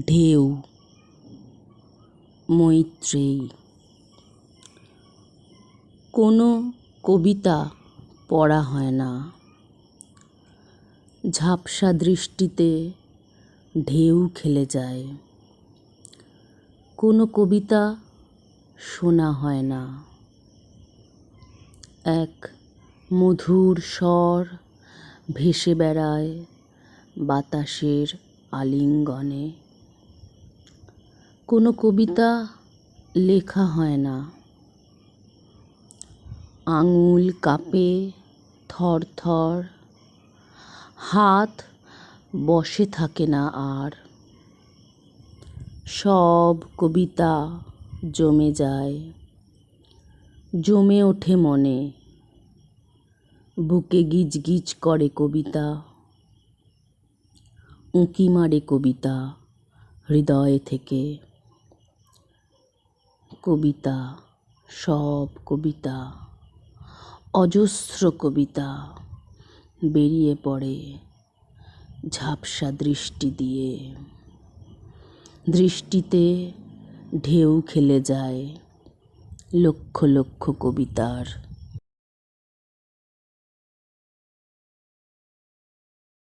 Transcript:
ঢেউ, মৈত্রেয়ী। কোনো কবিতা পড়া হয় না। ঝাপসা দৃষ্টিতে ঢেউ খেলে যায়। কোনো কবিতা শোনা হয় না। এক মধুর স্বর ভেসে বেড়ায় বাতাসের আলিঙ্গনে। কোনো কবিতা লেখা হয় না। আঙুল কাঁপে থর হাত বসে থাকে না আর। সব কবিতা জমে যায়, জমে ওঠে মনে। বুকে গিজ গিজ করে কবিতা, উঁকি মারে কবিতা হৃদয় থেকে। কবিতা, সব কবিতা, অজস্র কবিতা বেরিয়ে পড়ে ঝাপসা দৃষ্টি দিয়ে। দৃষ্টিতে ঢেউ খেলে যায় লক্ষ লক্ষ কবিতার